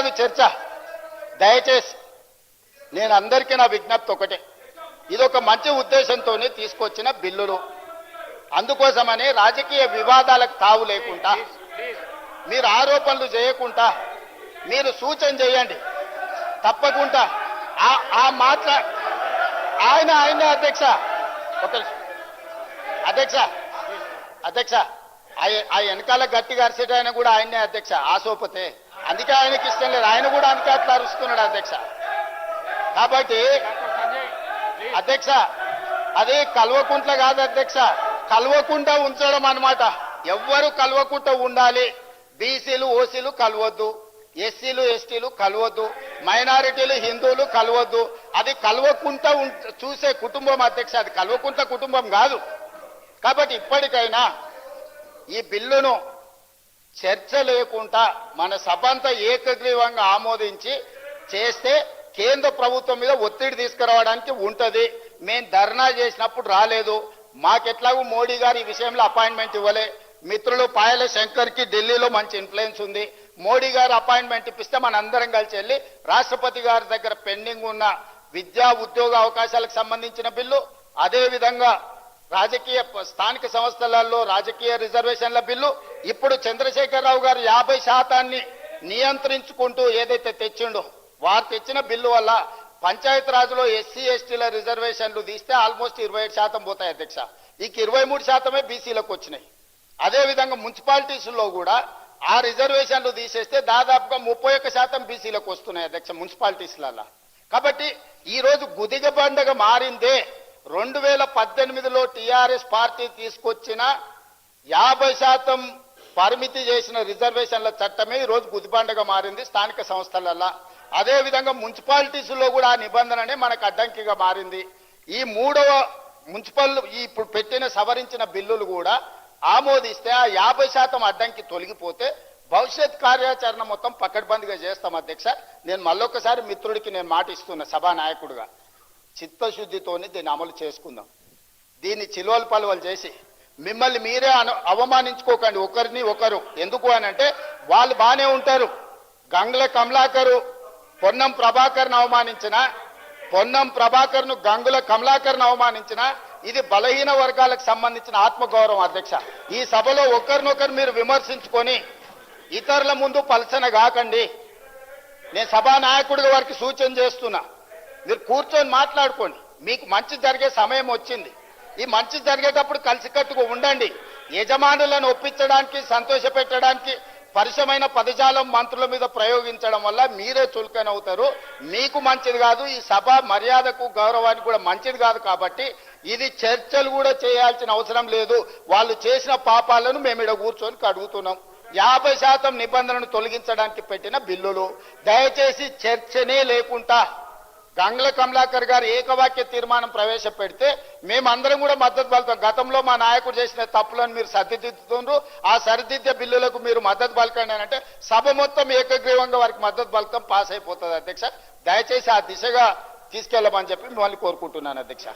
కాదు చర్చ. దయచేసి నేను అందరికీ నా విజ్ఞప్తి ఒకటే. ఇది ఒక మంచి ఉద్దేశంతోనే తీసుకొచ్చిన బిల్లులు. అందుకోసమని రాజకీయ వివాదాలకు తావు లేకుండా మీరు ఆరోపణలు చేయకుండా మీరు సూచన చేయండి. తప్పకుండా. ఆ- ఆ మాట్లా ఆయన ఆయన అధ్యక్ష. ఒక అధ్యక్ష. అధ్యక్ష. ఆ- వెనకాల గట్టి అరిసేట ఆయన కూడా ఆయనే అధ్యక్ష. ఆసోపతే. అందుకే ఆయనకి ఇష్టం లేదు. ఆయన కూడా అందుకే అట్లా అరుస్తున్నాడు అధ్యక్ష. కాబట్టి అధ్యక్ష అది కల్వకుంట్ల కాదు అధ్యక్ష. కల్వకుంట ఉంచడం అన్నమాట. ఎవ్వరు కల్వకుంట ఉండాలి. బీసీలు ఓసీలు కలవద్దు. ఎస్సీలు ఎస్టీలు కలవద్దు. మైనారిటీలు హిందువులు కలవద్దు. అది కలవకుంట ఉం- చూసే కుటుంబం అధ్యక్ష. అది కలవకుంట కుటుంబం కాదు. కాబట్టి ఇప్పటికైనా ఈ బిల్లును చర్చ లేకుండా మన సభ అంతా ఏకగ్రీవంగా ఆమోదించి చేస్తే కేంద్ర ప్రభుత్వం మీద ఒత్తిడి తీసుకురావడానికి ఉంటుంది. మేము ధర్నా చేసినప్పుడు రాలేదు. మాకెట్లాగూ మోడీ గారు ఈ విషయంలో అపాయింట్మెంట్ ఇవ్వలే. మిత్రులు పాయల శంకర్కి ఢిల్లీలో మంచి ఇన్ఫ్లుయెన్స్ ఉంది. మోడీ గారు అపాయింట్మెంట్ ఇప్పిస్తే మన అందరం కలిసి వెళ్ళి రాష్ట్రపతి గారి దగ్గర పెండింగ్ ఉన్న విద్యా ఉద్యోగ అవకాశాలకు సంబంధించిన బిల్లు అదేవిధంగా రాజకీయ స్థానిక సంస్థలలో రాజకీయ రిజర్వేషన్ల బిల్లు ఇప్పుడు చంద్రశేఖరరావు గారు యాభై శాతాన్ని నియంత్రించుకుంటూ ఏదైతే తెచ్చిండో వారు తెచ్చిన బిల్లు వల్ల పంచాయత్ రాజులో ఎస్సీ ఎస్టీల రిజర్వేషన్లు తీస్తే ఆల్మోస్ట్ ఇరవై ఏడు శాతం పోతాయి అధ్యక్ష. ఇక ఇరవై మూడు శాతమే బీసీలకు వచ్చినాయి. అదే విధంగా మున్సిపాలిటీస్లో కూడా ఆ రిజర్వేషన్లు తీసేస్తే దాదాపుగా ముప్పై ఒక్క శాతం బీసీలకు వస్తున్నాయి అధ్యక్ష మున్సిపాలిటీస్లలో కాబట్టి ఈ రోజు గుదిగ పండగ మారిందే రెండు వేల పద్దెనిమిదిలో టీఆర్ఎస్ పార్టీ తీసుకొచ్చిన యాభై శాతం పరిమితి చేసిన రిజర్వేషన్ల చట్టమే ఈ రోజు గుదిబండగా మారింది స్థానిక సంస్థలల్లో. అదేవిధంగా మున్సిపాలిటీస్లో కూడా ఆ నిబంధననే మనకు అడ్డంకిగా మారింది. ఈ మూడవ మున్సిపల్ ఈ ఇప్పుడు పెట్టిన సవరించిన బిల్లులు కూడా ఆమోదిస్తే ఆ యాభై శాతం అడ్డంకి తొలగిపోతే భవిష్యత్ కార్యాచరణ మొత్తం పకడ్బందీగా చేస్తాం అధ్యక్ష. నేను మళ్ళొకసారి మిత్రుడికి నేను మాట ఇస్తున్నా సభా నాయకుడిగా చిత్తశుద్ధితోని దీన్ని అమలు చేసుకుందాం. దీన్ని చిలువలు పలువలు చేసి మిమ్మల్ని మీరే అవమానించుకోకండి. ఒకరిని ఒకరు. ఎందుకు అని అంటే వాళ్ళు బాగానే ఉంటారు. గంగుల కమలాకరు పొన్నం ప్రభాకర్ను అవమానించిన పొన్నం ప్రభాకర్ను గంగుల కమలాకర్ను అవమానించిన ఇది బలహీన వర్గాలకు సంబంధించిన ఆత్మగౌరవం అధ్యక్ష. ఈ సభలో ఒకరినొకరు మీరు విమర్శించుకొని ఇతరుల ముందు పలసన కాకండి నేను సభా నాయకుడి వారికి సూచన చేస్తున్నా. మీరు కూర్చొని మాట్లాడుకోండి. మీకు మంచి జరిగే సమయం వచ్చింది. ఈ మంచి జరిగేటప్పుడు కలిసికట్టుగా ఉండండి. యజమానులను ఒప్పించడానికి సంతోషపెట్టడానికి పరిశమైన పదజాలం మంత్రుల మీద ప్రయోగించడం వల్ల మీరే చులకన అవుతారు మీకు మంచిది కాదు ఈ సభ మర్యాదకు గౌరవానికి కూడా మంచిది కాదు కాబట్టి ఇది చర్చలు కూడా చేయాల్సిన అవసరం లేదు. వాళ్ళు చేసిన పాపాలను మేము ఇక్కడ కూర్చొని కడుగుతున్నాం. యాభై శాతం నిబంధనను తొలగించడానికి పెట్టిన బిల్లులు. దయచేసి చర్చనే లేకుండా కంగ్ల కమలాకర్ గారు ఏకవాక్య తీర్మానం ప్రవేశపెడితే మేమందరం కూడా మద్దతు పలుతాం గతంలో మా నాయకుడు చేసిన తప్పులను మీరు సరిదిద్దుతుండ్రు. ఆ సరిదిద్దే బిల్లులకు మీరు మద్దతు పలకండి అని అంటే సభ మొత్తం ఏకగ్రీవంగా వారికి మద్దతు పలకం పాస్ అయిపోతుంది అధ్యక్ష. దయచేసి ఆ దిశగా తీసుకెళ్ళమని చెప్పి మిమ్మల్ని కోరుకుంటున్నాను అధ్యక్ష.